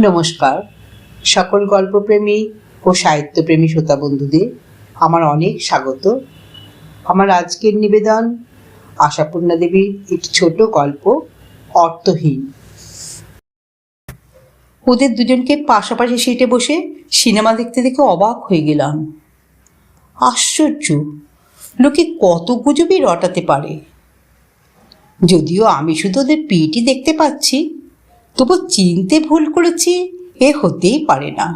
নমস্কার। সকল গল্পপ্রেমী ও সাহিত্যপ্রেমী শ্রোতা বন্ধুদের আমার অনেক স্বাগত। আমার আজকের নিবেদন আশাপূর্ণা দেবীর একটি ছোট গল্প, অর্থহীন। ওদের দুজনকে পাশাপাশি সিটে বসে সিনেমা দেখতে দেখে অবাক হয়ে গেলাম। আশ্চর্য, লোকে কত গুজবই রটাতে পারে। যদিও আমি শুধু ওদের পিটি দেখতে পাচ্ছি তবু চিনতে ভুল করেছি, এ হতেই পারে না।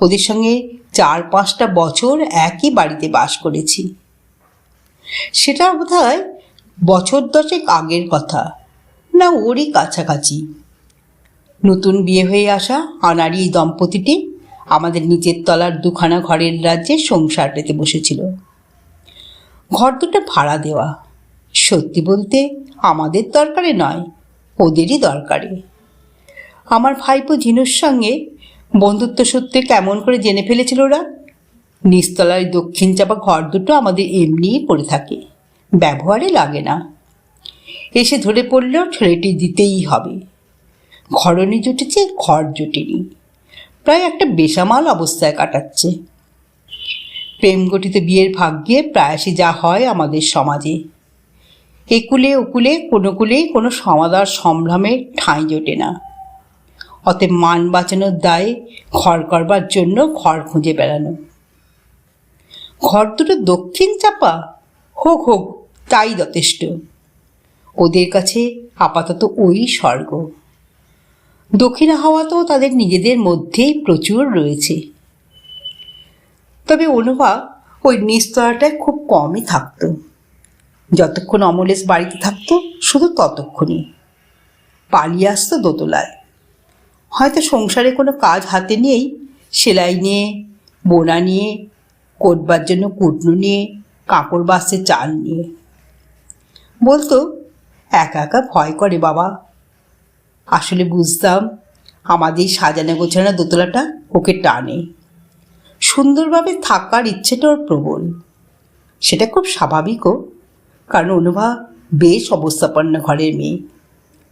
ওদের সঙ্গে চার পাঁচটা বছর একই বাড়িতে বাস করেছি। সেটা বোধ হয় বছর দশেক আগের কথা, না ওরই কাছাকাছি। নতুন বিয়ে হয়ে আসা আনারি দম্পতিটি আমাদের নিচের তলার দুখানা ঘরের রাজ্যে সংসার পেতে বসেছিল। ঘর দুটো ভাড়া দেওয়া, সত্যি বলতে আমাদের দরকারে নয়। ওদেরই দরকারে। আমার ভাইপো ঝিনুর সঙ্গে বন্ধুত্ব সূত্রে কেমন করে জেনে ফেলেছিল ওরা? নিচতলায় দক্ষিণ চাপা ঘর দুটো আমাদের এমনিই পড়ে থাকে, ব্যবহারে লাগে না। এসে ধরে পড়লেও ছেলেটি দিতেই হবে। ঘরনি জুটেছে, ঘর জুটেনি। প্রায় একটা বেসামাল অবস্থায় কাটাচ্ছে। প্রেম গঠিত বিয়ের ভাগ্যে প্রায়শই যা হয় আমাদের সমাজে। একুলে ওকুলে কোনো কুলেই কোনো সমাদার সম্ভ্রমের ঠাঁই জোটে না। অতএব মান বাঁচানোর দায়ে ঘর করবার জন্য ঘর খুঁজে বেড়ানো। ঘর দুটো দক্ষিণ চাপা? হোক হোক, তাই যথেষ্ট। ওদের কাছে আপাতত ওই স্বর্গ। দক্ষিণা হাওয়া তো তাদের নিজেদের মধ্যেই প্রচুর রয়েছে। তবে অনুভব, ওই নিস্তলাটায় খুব কমই থাকতো। যতক্ষণ অমলেশ বাড়িতে থাকতো, শুধু ততক্ষণই। পালিয়ে আসতো দোতলায়। হয়তো সংসারে কোনো কাজ হাতে নিয়েই সেলাই নিয়ে, বোনা নিয়ে, কোটবার জন্য কুটনু নিয়ে, কাপড় বাসছে চাল নিয়ে। বলতো, একা একা ভয় করে বাবা। আসলে বুঝতাম, আমাদের সাজানো গোছানো দোতলাটা ওকে টানে। সুন্দরভাবে থাকার ইচ্ছেটা ওর প্রবল। সেটা খুব স্বাভাবিকও। কারণ অনুভা বেশ অবস্থাপন্ন ঘরের মেয়ে।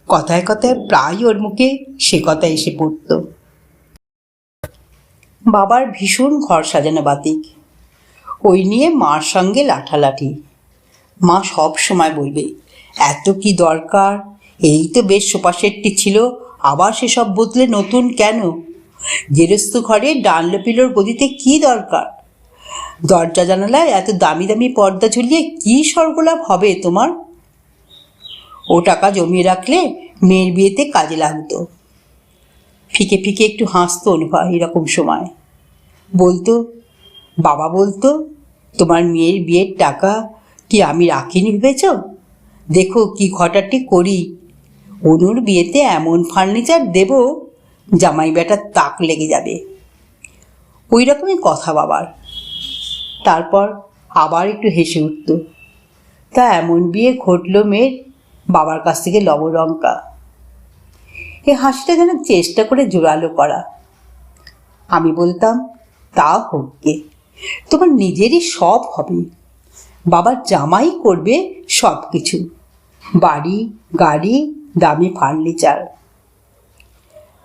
কথায় কথায় প্রায় ওর মুখে সে কথা এসে পড়ত। বাবার ভীষণ ঘর সাজানো বাতিক। ওই নিয়ে মার সঙ্গে লাঠালাঠি। মা সব সময় বলবে, এত কি দরকার? এই তো বেশ সোফা সেটটি ছিল, আবার সেসব বদলে নতুন কেন? গেরস্ত ঘরে ডানলো পিলোর গদিতে কি দরকার? দরজা জানালায় এত দামি দামি পর্দা ঝুলিয়ে কি স্বর্গলাভ হবে তোমার? ও টাকা জমিয়ে রাখলে মেয়ের বিয়েতে কাজে লাগতো। ফিকে ফিকে একটু হাসতো অনুভা এরকম সময়। বলতো, বাবা বলতো, তোমার মেয়ের বিয়ের টাকা কি আমি রাখিনি ভেবেছ? দেখো কি ঘটাটি করি। অনুর বিয়েতে এমন ফার্নিচার দেব জামাই বেটার তাক লেগে যাবে। ওই রকমই কথা বাবার। তারপর আবার একটু হেসে উঠত। তা এমন বিয়ে ঘটল মেয়ের বাবার কাছ থেকে লবলঙ্কা। এ হাসিটা যেন চেষ্টা করে জোরালো করা। আমি বলতাম, তা হোক গে, তোমার নিজেরই সব হবে। বাবার জামাই করবে সব কিছু বাড়ি, গাড়ি, দামি ফার্নিচার।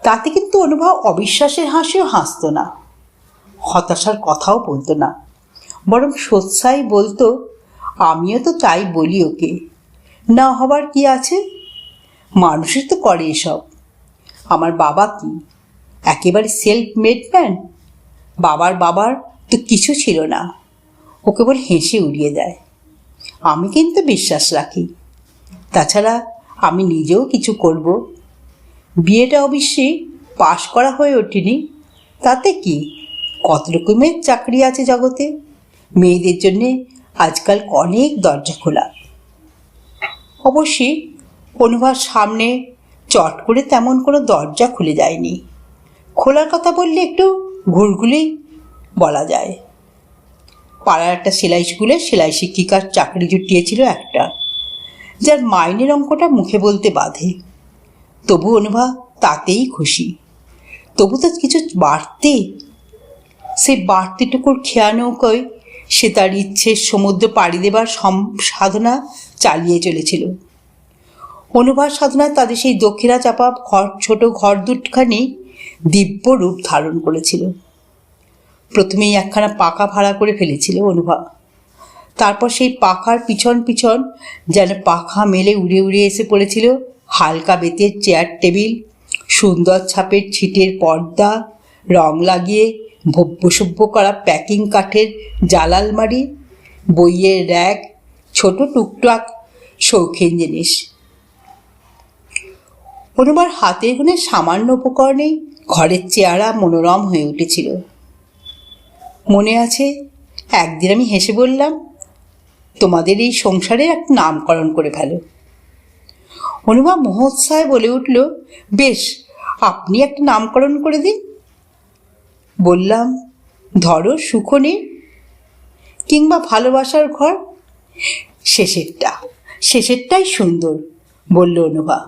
তাতে কিন্তু অনুভব অবিশ্বাসের হাসিও হাসতো না। হতাশার কথাও বলতো না। বরং সোৎসাই বলতো, আমিও তো তাই বলি ওকে। না হবার কি আছে? মানুষই তো করে এসব। আমার বাবা কি? একেবারে সেলফ মেড ম্যান বাবার বাবার তো কিছু ছিল না। ও কেবল হেসে উড়িয়ে দেয়। আমি কিন্তু বিশ্বাস রাখি। তাছাড়া আমি নিজেও কিছু করব। বিয়েটা অবশ্যই পাশ করা হয়ে ওঠেনি। তাতে কি? কত রকমের চাকরি আছে জগতে? মেয়েদের জন্যে আজকাল অনেক দরজা খোলা। অবশ্যই অনুভার সামনে চট করে তেমন কোনো দরজা খুলে যায়নি। খোলার কথা বললে একটু ঘুরঘুলি বলা যায়। পাড়ার একটা সেলাই স্কুলে সেলাই শিক্ষিকার চাকরি জুটিয়েছিল একটা, যার মাইনের অঙ্কটা মুখে বলতে বাধে। তবু অনুভা তাতেই খুশি। তবু তো কিছু বাড়তে সেই বাড়তিটুকুর খেয়া নৌকোয় সে তার ইচ্ছে সমুদ্র পাড়ি দেবার সাধনা চালিয়ে চলেছিল। অনুভব সাধনায় তাদের সেই দক্ষিণা চাপা ঘর, ছোট ঘর দুটখানি দিব্য রূপ ধারণ করেছিল। প্রথমেই একখানা পাকা ভাড়া করে ফেলেছিল অনুভব। তারপর সেই পাখার পিছন পিছন যেন পাখা মেলে উড়ে উড়ে এসে পড়েছিল। হালকা বেতের চেয়ার টেবিল সুন্দর ছাপের ছিটের পর্দা, রং লাগিয়ে ভব্যসভ্য করা প্যাকিং কাঠের জালালমারি বইয়ের র্যাক ছোট টুকটাক শৌখিন জিনিস। অনুবার হাতে গুনে সামান্য উপকরণেই ঘরের চেহারা মনোরম হয়ে উঠেছিল। মনে আছে, একদিন আমি হেসে বললাম, তোমাদের এই সংসারে একটা নামকরণ করে ফেলো। অনুভব মহোৎসাহে বলে উঠল, বেশ, আপনি একটা নামকরণ করে দিন। বললাম, ধরো সুখনে কিংবা ভালোবাসার ঘর। শেষেরটা, শেষেরটাই সুন্দর, বলল অনুভা।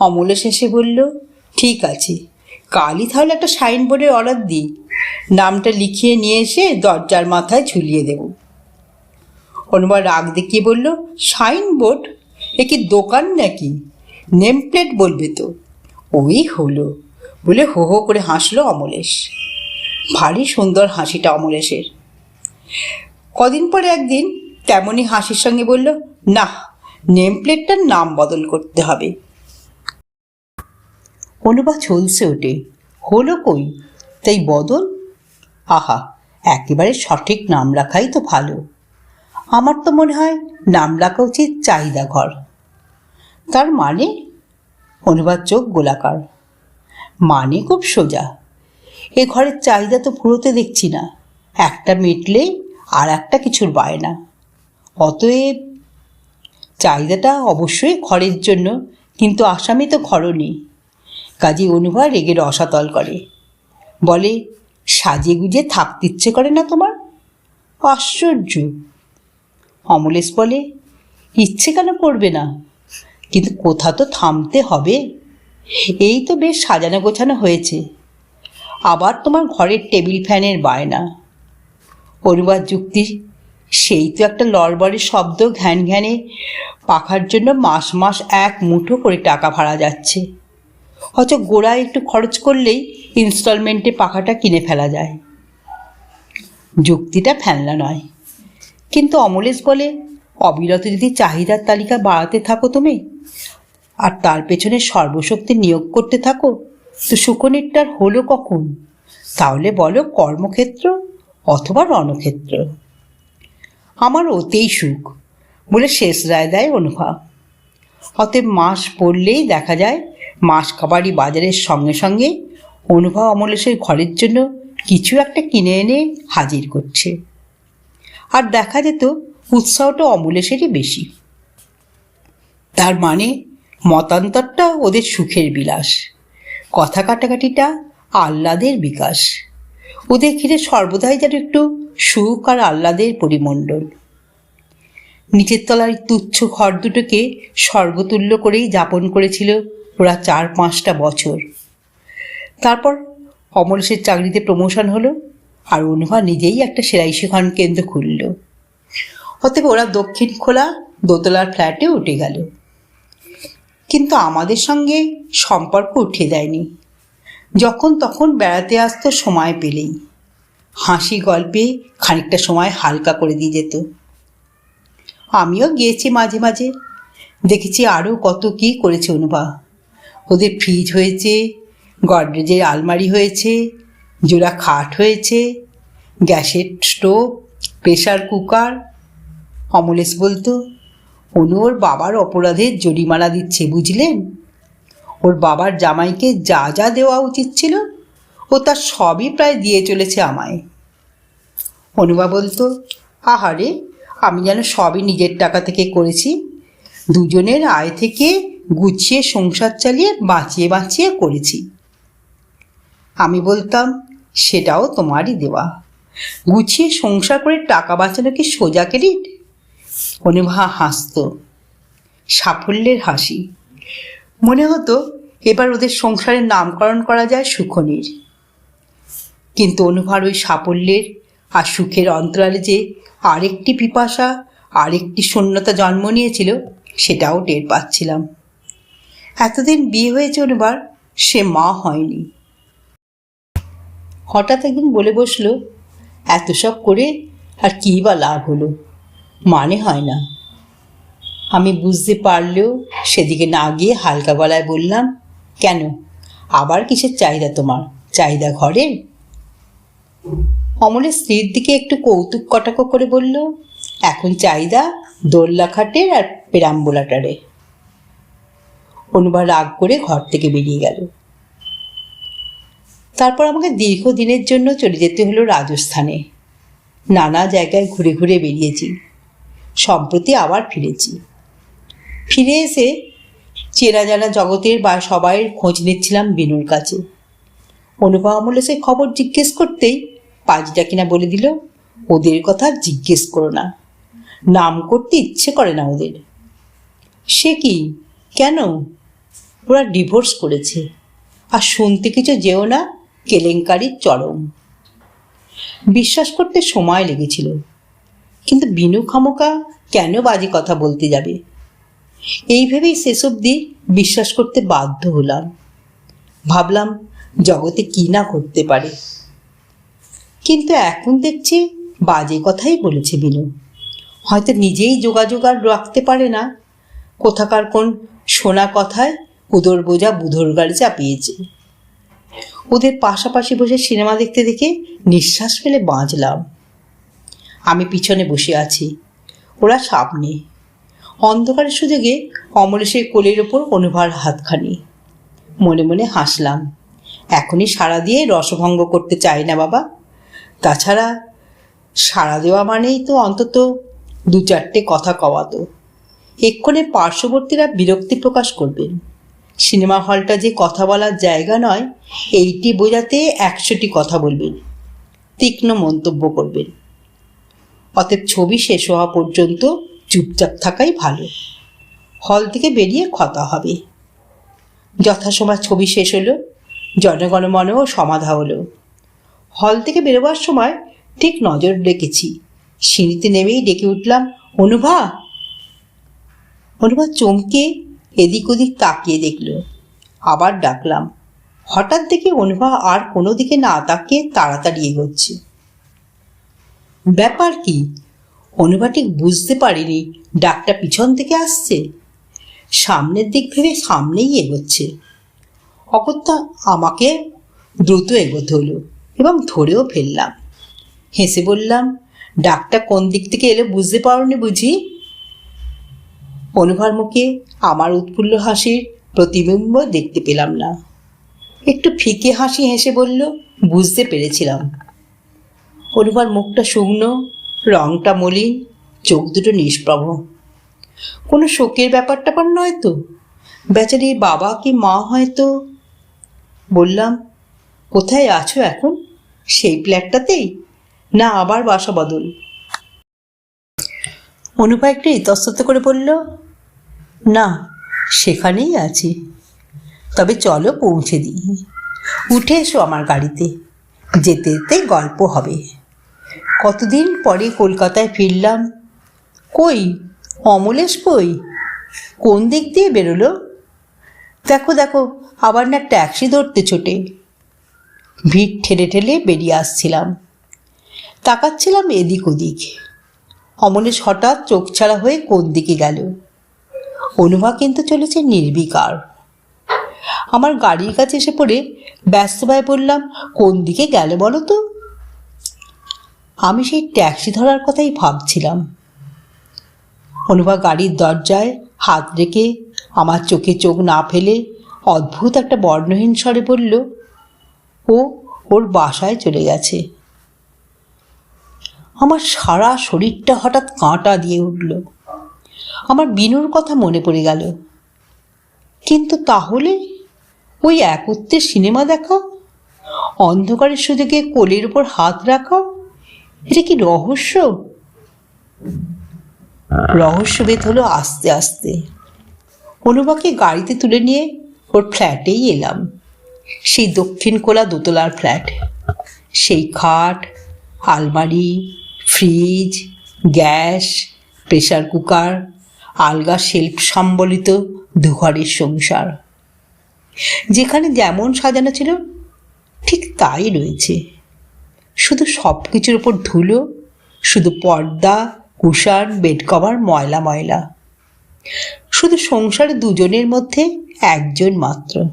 অমলে শেষে বলল, ঠিক আছে, কালই তাহলে একটা সাইনবোর্ডের অর্ডার দিই। নামটা লিখিয়ে নিয়ে এসে দরজার মাথায় ঝুলিয়ে দেব। অনুভা রাগ দেখিয়ে বলল, সাইনবোর্ড? এ কি দোকান নাকি? নেম প্লেট বলবে তো। ওই হলো। বলে হো হো করে হাসলো অমলেশ। ভারী সুন্দর হাসিটা অমলেশের। কদিন পরে একদিন তেমনই হাসির সঙ্গে বলল, না নেম প্লেটটার নাম বদল করতে হবে। অনুবা চলছে ওটে হলো কই? তাই বদল? আহা, একেবারে সঠিক নাম রাখাই তো ভালো। আমার তো মনে হয় নাম রাখা উচিত চাহিদা ঘর তার মানে? অনুবাদ চোখ গোলাকার। মানে খুব সোজা। এ ঘরের চাহিদা তো পুরোতে দেখছি না। একটা মিটলেই আর একটা কিছুর বায়না। অতএব চাহিদাটা অবশ্যই ঘরের জন্য, কিন্তু আসামি তো ঘরও নেই। কাজে অনুভব রেগে রসাতল করে। বলে, সাজে গুজে থাকতে ইচ্ছে করে না তোমার? আশ্চর্য। অমলেশ বলে, ইচ্ছে কেন করবে না? কিন্তু কোথা তো থামতে হবে। এই তো বেশ সাজানো গোছানো হয়েছে। আবার তোমার ঘরের টেবিল ফ্যানের বায়না। পরিবার যুক্তি, সেই তো একটা লড়বড়ের শব্দ ঘ্যান ঘ্যানে পাখার জন্য মাস মাস এক মুঠো করে টাকা ভাড়া যাচ্ছে। হয়তো গোড়ায় একটু খরচ করলেই ইনস্টলমেন্টে পাখাটা কিনে ফেলা যায়। যুক্তিটা ফেলনা নয়। কিন্তু অমলেশ বলে, অবিরত যদি চাহিদার তালিকা বাড়াতে থাকো তুমি আর তার পেছনে সর্বশক্তি নিয়োগ করতে থাকো। তো সুকনিরটার হলো কখন? তাহলে বলো কর্মক্ষেত্র অথবা রণক্ষেত্র। আমার ওতেই সুখ, বলে শেষ রায় দেয় অনুভব অতএব মাস পড়লেই দেখা যায় মাস কাবাডি বাজারের সঙ্গে সঙ্গে অনুভব অমলেশের ঘরের জন্য কিছু একটা কিনে এনে হাজির করছে। আর দেখা যেত উৎসাহটা অমলেশেরই বেশি। তার মানে মতান্তরটা ওদের সুখের বিলাস। কথা কাটাকাটিটা আহ্লাদের বিকাশ। ওদের ঘিরে সর্বদাই যেন একটু সুখ আর আহ্লাদের পরিমণ্ডল। নিচের তলার তুচ্ছ ঘর দুটোকে স্বর্গতুল্য করেই যাপন করেছিল ওরা চার পাঁচটা বছর। তারপর অমলেশের চাকরিতে প্রমোশন হলো আর অনুভা নিজেই একটা সেলাই শেখান কেন্দ্র খুলল। অতএব ওরা দক্ষিণ খোলা দোতলার ফ্ল্যাটে উঠে গেল। কিন্তু আমাদের সঙ্গে সম্পর্ক উঠে দেয়নি যখন তখন বেড়াতে আসতো সময় পেলেই। হাসি গল্পে খানিকটা সময় হালকা করে দিয়ে যেত। আমিও গিয়েছি মাঝে মাঝে। দেখেছি আরও কত কী করেছে অনুভা। ওদের ফ্রিজ হয়েছে, গডরেজের আলমারি হয়েছে, জোড়া খাট হয়েছে, গ্যাসের স্টোভ প্রেশার কুকার অমলেশ বলতো। অনু ওর বাবার অপরাধের জরিমানা দিচ্ছে, বুঝলেন? ওর বাবার জামাইকে যা যা দেওয়া উচিত ছিল, ও তার সবই প্রায় দিয়ে চলেছে আমায়। অনুবা বলতো, আহারে, আমি যেন সবই নিজের টাকা থেকে করেছি। দুজনের আয় থেকে গুছিয়ে সংসার চালিয়ে বাঁচিয়ে বাঁচিয়ে করেছি। আমি বলতাম, সেটাও তোমারই দেওয়া। গুছিয়ে সংসার করে টাকা বাঁচানো কি সোজা ক্রেডিট? অনিভা হাসত। সাফল্যের হাসি। মনে হতো এবার ওদের সংসারের নামকরণ করা যায় সুখনির। কিন্তু অনুভার ওই সাফল্যের আর সুখের অন্তরালে যে আরেকটি পিপাসা, আরেকটি শূন্যতা জন্ম নিয়েছিল, সেটাও টের পাচ্ছিলাম। এতদিন বিয়ে হয়েছে অনুবার সে মা হয়নি। হঠাৎ একদিন বলে বসল, এত সব করে আর কী বা লাভ হলো? মানে হয় না। আমি বুঝতে পারলেও সেদিকে না গিয়ে হালকা গলায় বললাম, কেন? আবার কিসের চাহিদা তোমার? চাহিদা ঘরে? অমলের স্ত্রীর দিকে একটু কৌতুক কটাক করে বলল, এখন চাহিদা দোল্লা খাটের আর পেরাম্বোলাটারে। অনুবার রাগ করে ঘর থেকে বেরিয়ে গেল। তারপর আমাকে দীর্ঘদিনের জন্য চলে যেতে হলো রাজস্থানে। নানা জায়গায় ঘুরে ঘুরে বেরিয়েছি। সম্প্রতি আবার ফিরেছি। ফিরে এসে চেনা জানা জগতের বা সবাইয়ের খোঁজ নিচ্ছিলাম বিনুর কাছে। অনুপা আমল এসে খবর জিজ্ঞেস করতেই পাঁচটা কিনা বলে দিল, ওদের কথা জিজ্ঞেস করো না। নাম করতে ইচ্ছে করে না ওদের। সে কি? কেন? ওরা ডিভোর্স করেছে। আর শুনতে কিছু যেও না, কেলেঙ্কারির চরম। বিশ্বাস করতে সময় লেগেছিল। কিন্তু বিনু খামোকা কেন বাজে কথা বলতে যাবে? এই ভেবেই শেষ অবধি বিশ্বাস করতে বাধ্য হলাম। ভাবলাম জগতে কি না করতে পারে। কিন্তু এখন দেখছি বাজে কথাই বলেছে বিনু। হয়তো নিজেই যোগাযোগ আর রাখতে পারে না। কোথাকার কোন শোনা কথায় উদর বোঝা বুধর গাড়ি চাপিয়েছে। ওদের পাশাপাশি বসে সিনেমা দেখতে দেখে নিঃশ্বাস ফেলে বাঁচলাম। পিছনে বসে আছি। ওরা সামনে। অন্ধকারের সুযোগে অমলেশের কোলের ওপর অনুভার হাতখানি। মনে মনে হাসলাম। এখনই সাড়া দিয়ে রসভঙ্গ করতে চাই না বাবা। তাছাড়া সাড়া দেওয়া মানেই তো অন্তত দু চারটে কথা কওয়াতো এক্ষণে পার্শ্ববর্তীরা বিরক্তি প্রকাশ করবেন। সিনেমা হলটা যে কথা বলার জায়গা নয়, এইটি বোঝাতে একশোটি কথা বলবেন। তীক্ষ্ণ মন্তব্য করবেন। অতএব ছবি শেষ হওয়া পর্যন্ত চুপচাপ থাকাই ভালো। হল থেকে বেরিয়ে কথা হবে। যথাসময় ছবি শেষ হলো জনগণমনেও সমাধা হলো। হল থেকে বেরোবার সময় ঠিক নজর রেখেছি। সিঁড়িতে নেমেই ডেকে উঠলাম, অনুভা! অনুভা চমকে এদিক ওদিক তাকিয়ে দেখল। আবার ডাকলাম, হঠাৎ দেখে অনুভা আর কোনো দিকে না তাকিয়ে তাড়াতাড়ি এগোচ্ছে। ব্যাপার কি? অনুভা ঠিক বুঝতে পারিনি, ডাকটা পিছন থেকে আসছে। সামনের দিক ভেবে সামনেই এগোচ্ছে। অকথ্যা আমাকে দ্রুত এগোতে হলো এবং ধরেও ফেললাম। হেসে বললাম, ডাকটা কোন দিক থেকে এলো বুঝতে পারোনি বুঝি? অনুভার মুখে আমার উৎফুল্ল হাসির প্রতিবিম্ব দেখতে পেলাম না। একটু ফিকে হাসি হেসে বলল, বুঝতে পেরেছিলাম। অনুভার মুখটা শুকনো, রংটা মলিন, চোখ দুটো নিষ্প্রভ। কোনো শোকের ব্যাপার ট্যাপার নয় তো? বেচারি বাবা কি মা হয়তো? বললাম, কোথায় আছো এখন? সেই ফ্ল্যাটটাতেই? না, আবার বাসা বদল। অনুপা একটু ইতস্তত করে বলল, না, সেখানেই আছি। তবে চলো পৌঁছে দিই। উঠে এসো আমার গাড়িতে। যেতে যেতে গল্প হবে। কতদিন পরে কলকাতায় ফিরলাম? কই? অমলেশ কই? কোন দিক দিয়ে বেরোলো? দেখো দেখো, আবার না ট্যাক্সি ধরতে ছোটে। ভিড় ঠেলে ঠেলে বেরিয়ে আসছিলাম। তাকাচ্ছিলাম এদিক ওদিক। অমলেশ হঠাৎ চোখ ছাড়া হয়ে কোন দিকে গেল? অনুভা কিন্তু চলেছে নির্বিকার। আমার গাড়ির কাছে এসে পড়ে ব্যস্ত ভাই বললাম, কোন দিকে গেল বলো তো? আমি সেই ট্যাক্সি ধরার কথাই ভাবছিলাম। অনুভা গাড়ির দরজায় হাত রেখে আমার চোখে চোখ না ফেলে অদ্ভুত একটা বর্ণহীন স্বরে বলল, ও ওর বাসায় চলে গেছে। আমার সারা শরীরটা হঠাৎ কাঁটা দিয়ে উঠল। আমার বিনুর কথা মনে পড়ে গেল। কিন্তু তাহলে ওই একত্রে সিনেমা দেখা, অন্ধকারের সুযোগে কোলের উপর হাত রাখা এটা কি রহস্য? রহস্যভেদ হলো আস্তে আস্তে। অনুবাকে গাড়িতে তুলে নিয়ে ওর ফ্ল্যাটেই এলাম। সেই দক্ষিণ কোলা দোতলার ফ্ল্যাট। সেই খাট, আলমারি, ফ্রিজ, গ্যাস, প্রেসার কুকার, আলগা শিল্প সম্বলিত দুঘরের সংসার। যেখানে যেমন সাজানো ছিল, ঠিক তাই রয়েছে। শুধু সব কিছুর ওপর ধুলো, শুধু পর্দা, কুষাণ বেড কভার ময়লা ময়লা। শুধু সংসারে দুজনের মধ্যে একজন মাত্র।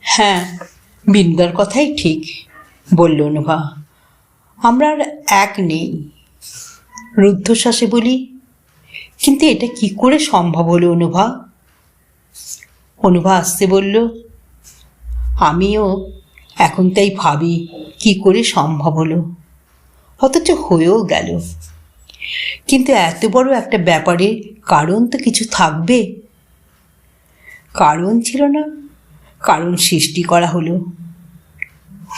হ্যাঁ বিন্দার কথাই ঠিক, বলল অনুভা। আমরা আর এক নেই, রুদ্ধশ্বাসে বলি, কিন্তু এটা কি করে সম্ভব হলো অনুভা? অনুভা আসতে বলল, আমিও এখন তাই ভাবি, কি করে সম্ভব হলো? অথচ হয়েও গেল। কিন্তু এত বড় একটা ব্যাপারে কারণ তো কিছু থাকবে? কারণ ছিল না, কারণ সৃষ্টি করা হলো।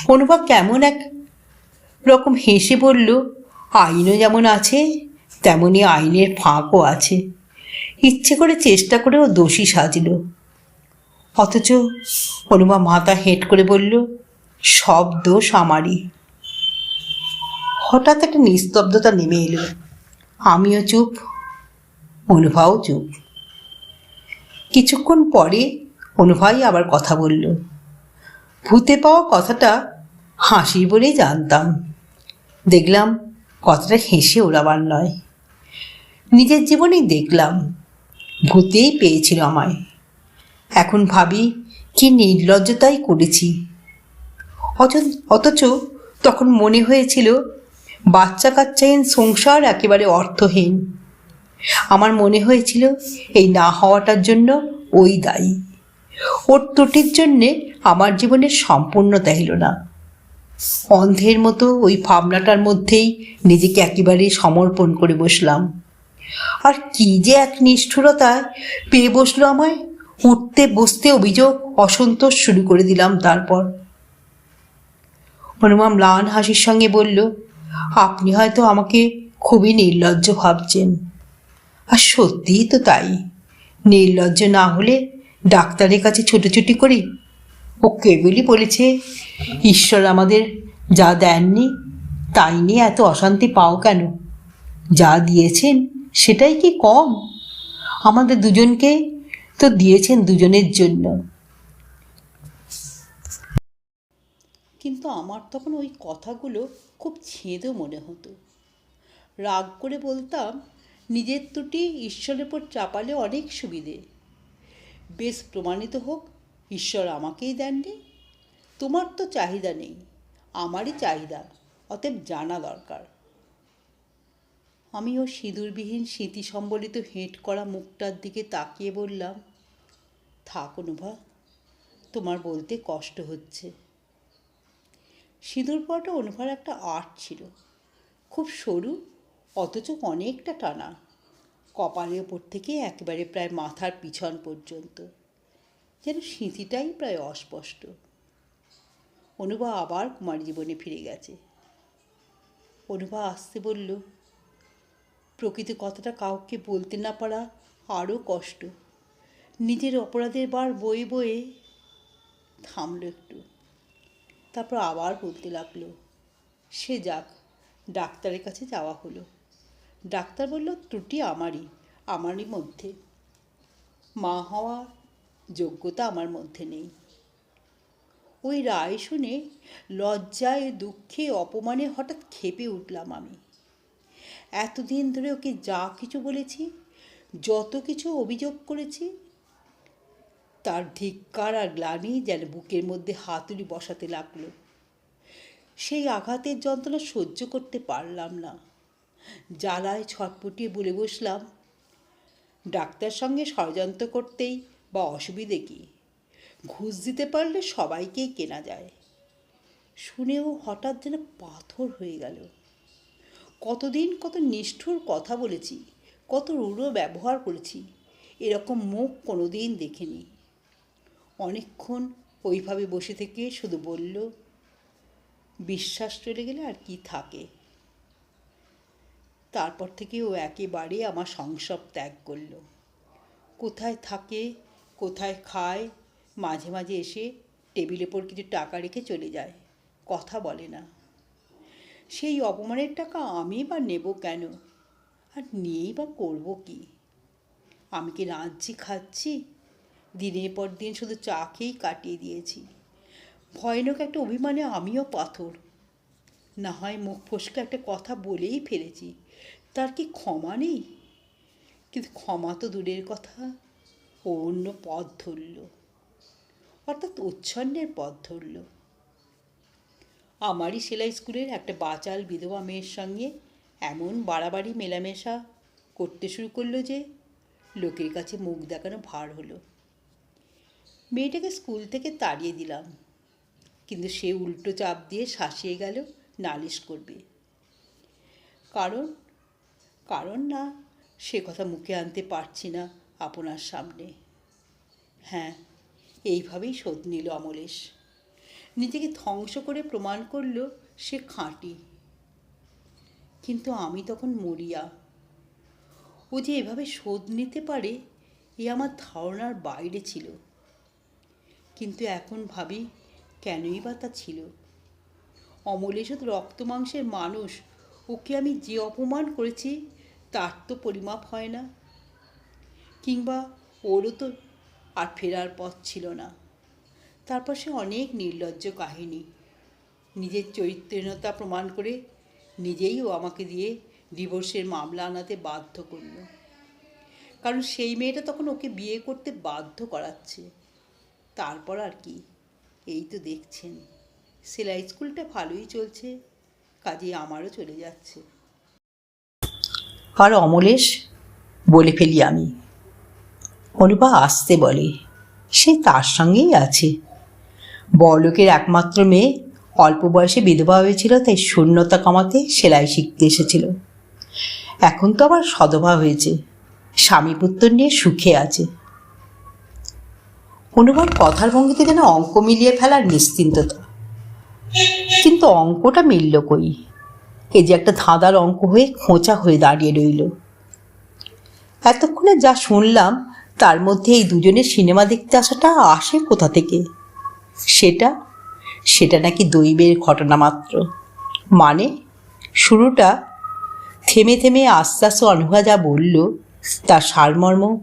অনুভা কেমন এক রকম হেসে বলল, আইনও যেমন আছে, তেমনি আইনের ফাঁকও আছে। ইচ্ছে করে চেষ্টা করেও দোষী সাজলো। অথচ অনুমা মাথা হেঁট করে বলল সব দোষ আমারই হঠাৎ একটা নিস্তব্ধতা নেমে এলো। আমিও চুপ, অনুভাও চুপ। কিছুক্ষণ পরে অনুভাই আবার কথা বলল। ভূতে পাওয়া কথাটা হাসির বলেই জানতাম। দেখলাম কথাটা হেসে ওড়াবার নয়। নিজের জীবনেই দেখলাম, ভূতেই পেয়েছিল আমায়। এখন ভাবি কি নির্লজ্জতাই করেছি। অথচ তখন মনে হয়েছিল বাচ্চা কাচ্চাহীন সংসার একেবারে অর্থহীন। আমার মনে হয়েছিল, এই না হওয়াটার জন্য ওই দায়ী। ওর ত্রুটির জন্যে আমার জীবনের সম্পূর্ণতা এলো না। অন্ধের মতো ওই ভাবনাটার মধ্যেই নিজেকে একেবারে সমর্পণ করে বসলাম। আর কি যে এক নিষ্ঠুরতায় পেয়ে বসল আমায় উঠতে বসতে অভিযোগ, অসন্তোষ শুরু করে দিলাম তারপর। অনুমা ম্লান হাসির সঙ্গে বলল, আপনি হয়তো আমাকে খুবই নির্লজ্জ ভাবছেন। আর সত্যিই তো তাই। নির্লজ্জ না হলে ডাক্তারের কাছে ছুটোছুটি করি? ও কেবলই বলেছে, ঈশ্বর আমাদের যা দেননি, তাই নিয়ে এত অশান্তি পাও কেন? যা দিয়েছেন সেটাই কি কম? আমাদের দুজনকে তো দিয়েছেন দুজনের জন্য। কিন্তু আমার তখন ওই কথাগুলো খুব ছেঁদও মনে হতো। রাগ করে বলতাম, নিজের ত্রুটি ঈশ্বরের উপর চাপালে অনেক সুবিধে। বেশ প্রমাণিত হোক, ঈশ্বর আমাকেই দেননি। তোমার তো চাহিদা নেই, আমারই চাহিদা, অতএব জানা দরকার। আমিও সিঁদুরবিহীন স্মৃতি সম্বলিত হেঁট করা মুখটার দিকে তাকিয়ে বললাম, থাক অনুভা, তোমার বলতে কষ্ট হচ্ছে। সিঁদুর পরাটা অনুভার একটা আর্ট ছিল। খুব সরু, অথচ অনেকটা টানা। কপালের ওপর থেকে একেবারে প্রায় মাথার পিছন পর্যন্ত। যেন স্মৃতিটাই প্রায় অস্পষ্ট। অনুভা আবার কুমার জীবনে ফিরে গেছে। অনুভা আসতে বলল, প্রকৃত কথাটা কাউকে বলতে না পারা আরও কষ্ট। নিজের অপরাধের বার বয়ে বয়ে থামল একটু। তারপর আবার বলতে লাগল, সে যাক, ডাক্তারের কাছে যাওয়া হলো। ডাক্তার বলল, ত্রুটি আমারই আমারই মধ্যে। মা হওয়ার যোগ্যতা আমার মধ্যে নেই। ওই রায় শুনে লজ্জায়, দুঃখে, অপমানে হঠাৎ খেপে উঠলাম আমি। এতদিন ধরে ওকে যা কিছু বলেছি, যত কিছু অভিযোগ করেছি তার ধিক্কার আর গ্লানি যেন বুকের মধ্যে হাতুড়ি বসাতে লাগল। সেই আঘাতের যন্ত্রণা সহ্য করতে পারলাম না। জ্বালায় ছটপটিয়ে বলে বসলাম, ডাক্তার সঙ্গে ষড়যন্ত্র করতেই বা অসুবিধে কী? ঘুষ দিতে পারলে সবাইকেই কেনা যায়। শুনেও হঠাৎ যেন পাথর হয়ে গেল। কতদিন কত নিষ্ঠুর কথা বলেছি, কত রূঢ় ব্যবহার করেছি, এরকম মুখ কোনোদিন দেখিনি। অনেকক্ষণ ওইভাবে বসে থেকে শুধু বলল, বিশ্বাস চলে গেলে আর কি থাকে? তারপর থেকে ও একেবারে আমার সংসব ত্যাগ করল। কোথায় থাকে, কোথায় খায়, মাঝে মাঝে এসে টেবিলের ওপর কিছু টাকা রেখে চলে যায়, কথা বলে না। সেই অপমানের টাকা আমি বা নেব কেন? আর নিয়েই বা করব কি? আমি কি রাঁধছি খাচ্ছি? দিনের পর দিন শুধু চা খেয়েই কাটিয়ে দিয়েছি। ভয়ানক একটা অভিমানে আমিও পাথর। না হয় মুখ ফসকে একটা কথা বলেই ফেলেছি, তার কি ক্ষমা নেই? কিন্তু ক্ষমা তো দূরের কথা, ও অন্য পথ ধরল। অর্থাৎ উচ্ছন্নের পথ ধরল। আমারই সেলাই স্কুলের একটা বাচাল বিধবা মেয়ের সঙ্গে এমন বাড়াবাড়ি মেলামেশা করতে শুরু করল যে, লোকের কাছে মুখ দেখানো ভার হলো। মেয়েটাকে স্কুল থেকে তাড়িয়ে দিলাম। কিন্তু সে উল্টো চাপ দিয়ে শাসিয়ে গেল, নালিশ করবে। কারণ কারণ না, সে কথা মুখে আনতে পারছি না আপনার সামনে। হ্যাঁ এইভাবেই শোধ নিল অমলেশ। নিজেকে ধ্বংস করে প্রমাণ করল সে খাঁটি। কিন্তু আমি তখন মরিয়া। ও যে এভাবে শোধ নিতে পারে, এ আমার ধারণার বাইরে ছিল। কিন্তু এখন ভাবি কেনই বা তা ছিল। অমলেশ তো রক্ত মাংসের মানুষ, ওকে আমি যে অপমান করেছি, তার তো পরিমাপ হয় না। কিংবা ওরও তো আর ফেরার পথ ছিল না। তারপর সে অনেক নির্লজ্জ কাহিনী। নিজের চরিত্রহীনতা প্রমাণ করে নিজেই ও আমাকে দিয়ে ডিভোর্সের মামলা আনাতে বাধ্য করল। কারণ সেই মেয়েটা তখন ওকে বিয়ে করতে বাধ্য করাচ্ছে। তারপর আর কি, এই তো দেখছেন। সেলাই স্কুলটা ভালোই চলছে, কাজে আমারও চলে যাচ্ছে। আর অমলেশ, বলে ফেলি আমি। অনুপা আসতে বলে, সে তার সঙ্গেই আছে। বড়লোকের একমাত্র মেয়ে, অল্প বয়সে বিধবা হয়েছিল, তাই শূন্যতা কমাতে সেলাই শিখতে এসেছিল। এখন তো আবার সধবা হয়েছে, স্বামী পুত্র নিয়ে সুখে আছে। অনুবার কথার ভঙ্গিতে যেন অঙ্ক মিলিয়ে ফেলার নিশ্চিন্ততা। কিন্তু অঙ্কটা মিলল কই? এ যে একটা ধাঁধার অঙ্ক হয়ে খোঁচা হয়ে দাঁড়িয়ে রইল। এতক্ষণে যা শুনলাম, তার মধ্যে এই দুজনের সিনেমা দেখতে আসাটা আসে কোথা থেকে? সেটা সেটা নাকি দৈবের ঘটনা মাত্র। মানে শুরুটা থেমে থেমে আস্তে আস্তে অনুভা যা বলল, তার সারমর্ম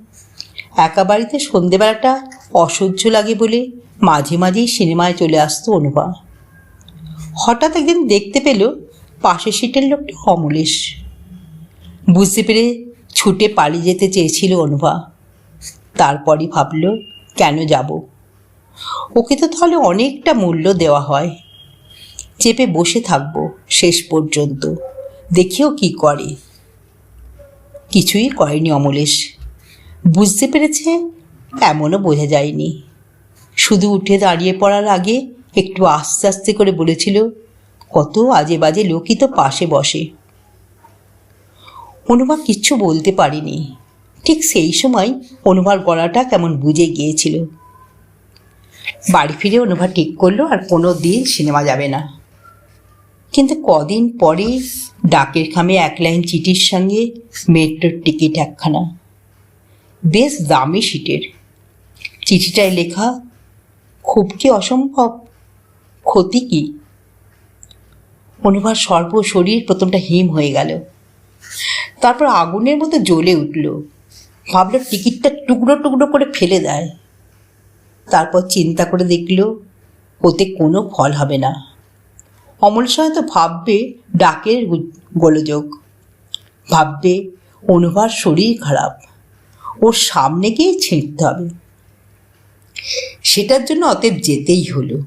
একা বাড়িতে সন্ধেবেলাটা অসহ্য লাগে বলে মাঝে মাঝেই সিনেমায় চলে আসতো অনুভা হঠাৎ একদিন দেখতে পেল পাশের সিটের লোকটা অমলেশ। বুঝতে পেরে ছুটে পালিয়ে যেতে চেয়েছিল অনুভা তারপরই ভাবল, কেন যাব? ওকে তো তাহলে অনেকটা মূল্য দেওয়া হয়। চেপে বসে থাকব শেষ পর্যন্ত। দেখিও কি করে। কিছুই করেনি অমলেশ। বুঝতে পেরেছে এমনও বোঝা যায়নি। শুধু উঠে দাঁড়িয়ে পড়ার আগে একটু আস্তে আস্তে করে বলেছিল, কত আজে বাজে লোকই তো পাশে বসে। অনুভা কিচ্ছু বলতে পারিনি। ঠিক সেই সময় অনুভার গলাটা কেমন বুঝে গিয়েছিল। বাড়ি ফিরে অনুভা ঠিক করল আর কোনো দিন সিনেমা যাবে না। কিন্তু কদিন পরে ডাকের খামে এক লাইন চিঠির সঙ্গে মেট্রোর টিকিট একখানা। বেশ দামি সিটের। চিঠিটায় লেখা, খুব কি অসম্ভব? ক্ষতি কি? অনুভার সর্ব শরীর প্রথমটা হিম হয়ে গেল। তারপর আগুনের মতো জ্বলে উঠল। ভাবলো টিকিটটা টুকরো টুকরো করে ফেলে দেয়। তারপর চিন্তা করে দেখল, ওতে কোনো ফল হবে না। অমল তো ভাববে ডাকের গোলযোগ। ভাববে অনুভার শরীর খারাপ। ওর সামনে গিয়ে ছিঁড়তে হবে। সেটার জন্য অতএব যেতেই হলো।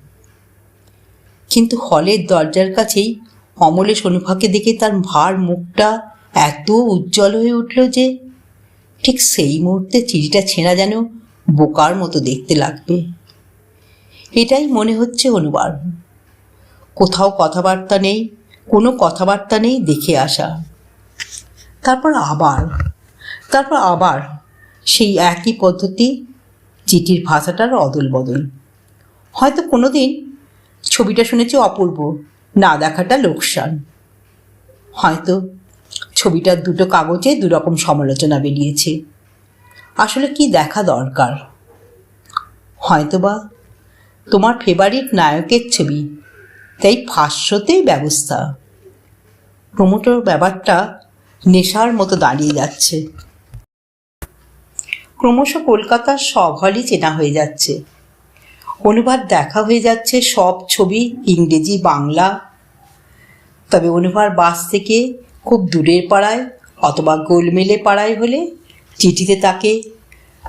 কিন্তু হলের দরজার কাছেই অমলেশ অনুভাকে দেখে তার ভার মুখটা এত উজ্জ্বল হয়ে উঠল যে ঠিক সেই মুহূর্তে চিঠিটা ছেঁড়া যেন বোকার মতো দেখতে লাগবে। এটাই মনে হচ্ছে অনুবার। কোথাও কথাবার্তা নেই, কোনো কথাবার্তা নেই দেখে আসা। তারপর আবার তারপর আবার সেই একই পদ্ধতি চিঠির ভাষাটার অদল বদল। হয়তো কোনো দিন ছবিটা শুনেছি অপূর্ব, না দেখাটা লোকসান। হয়তো ছবিটার দুটো কাগজে দুরকম সমালোচনা বেরিয়েছে। আসলে কি দেখা দরকার? হয়তোবা তোমার ফেভারিট নায়কের ছবি, তাই ফাঁসশোতেই ব্যবস্থা। প্রমোটর ব্যাপারটা নেশার মতো দাঁড়িয়ে যাচ্ছে। ক্রমশ কলকাতার সব হলই চেনা হয়ে যাচ্ছে। অনুবাদ দেখা হয়ে যাচ্ছে সব ছবি, ইংরেজি, বাংলা। তবে অনুভার বাস থেকে খুব দূরের পাড়ায় অথবা গোলমেলে পাড়ায় হলে চিঠিতে তাকে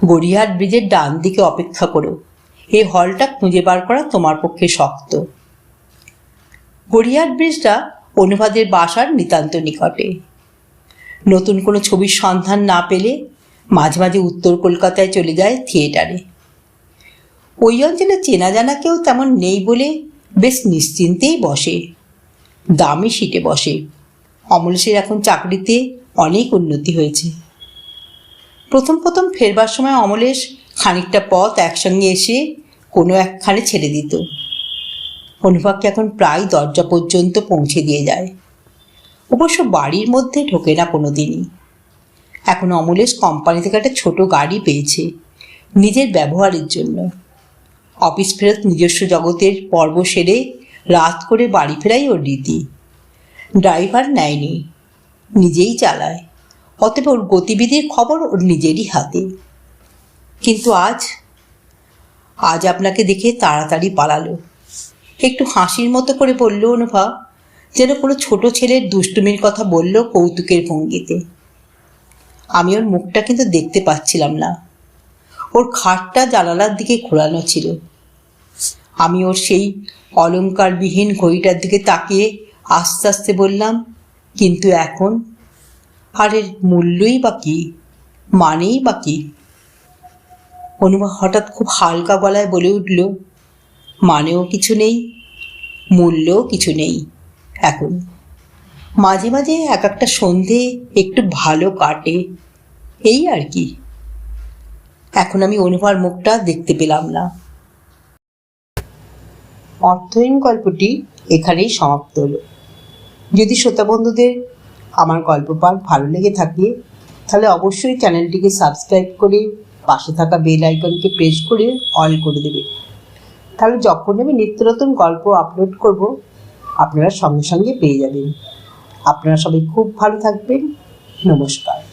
গড়িয়াহাট ব্রিজের ডান দিকে অপেক্ষা করো। এই হলটা খুঁজে বার করা তোমার পক্ষে শক্ত। গড়িয়াহাট ব্রিজটা অনুবাদের বাসার নিতান্ত নিকটে। নতুন কোনো ছবির সন্ধান না পেলে মাঝে মাঝে উত্তর কলকাতায় চলে যায় থিয়েটারে। ওই অঞ্চলে চেনা জানা কেউ তেমন নেই বলে বেশ নিশ্চিন্তেই বসে। দামি সিটে বসে। অমলেশের এখন চাকরিতে অনেক উন্নতি হয়েছে। প্রথম প্রথম ফেরবার সময় অমলেশ খানিকটা পথ একসঙ্গে এসে কোনো একখানে ছেড়ে দিত। অনুভবকে এখন প্রায় দরজা পর্যন্ত পৌঁছে দিয়ে যায়। অবশ্য বাড়ির মধ্যে ঢোকে না কোনো দিনই এখন অমলেশ কোম্পানি থেকে একটা ছোট গাড়ি পেয়েছে, নিজের ব্যবহারের জন্য। অফিস ফেরত নিজস্ব জগতের পর্ব সেরে রাত করে বাড়ি ফেরাই ওর রীতি। ড্রাইভার নেয়নি, নিজেই চালায়, অতএব ওর গতিবিধির খবর ওর নিজেরই হাতে। কিন্তু আজ আজ আপনাকে দেখে তাড়াতাড়ি পালালো। একটু হাসির মতো করে বলল অনুভব যেন কোনো ছোট ছেলের দুষ্টুমির কথা বলল কৌতুকের ভঙ্গিতে। আমি ওর মুখটা কিন্তু দেখতে পাচ্ছিলাম না। ওর খাটটা জানালার দিকে ঘোরানো ছিল। আমি ওর সেই অলঙ্কারবিহীন ঘড়িটার দিকে তাকিয়ে আস্তে আস্তে বললাম, কিন্তু এখন আর এর মূল্যই বা কী? মানেই বা কী? অনুভা হঠাৎ খুব হালকা গলায় বলে উঠল, মানেও কিছু নেই, মূল্যও কিছু নেই, এখন। মাঝে মাঝে এক একটা সন্ধে একটু ভালো কাটে। এই আর কি। এখন আমি অনুভার মুখটা দেখতে পেলাম না। অর্থহীন গল্পটি এখানেই সমাপ্ত হলো। যদি শ্রোতা বন্ধুদের আমার গল্প পাঠ ভালো লেগে থাকে, তাহলে অবশ্যই চ্যানেলটিকে সাবস্ক্রাইব করে পাশে থাকা বেল আইকনকে প্রেস করে অল করে দেবে। তাহলে যখন আমি নিত্য নতুন গল্প আপলোড করব, আপনারা সঙ্গে সঙ্গে পেয়ে যাবেন। আপনারা সবাই খুব ভালো থাকবেন। নমস্কার।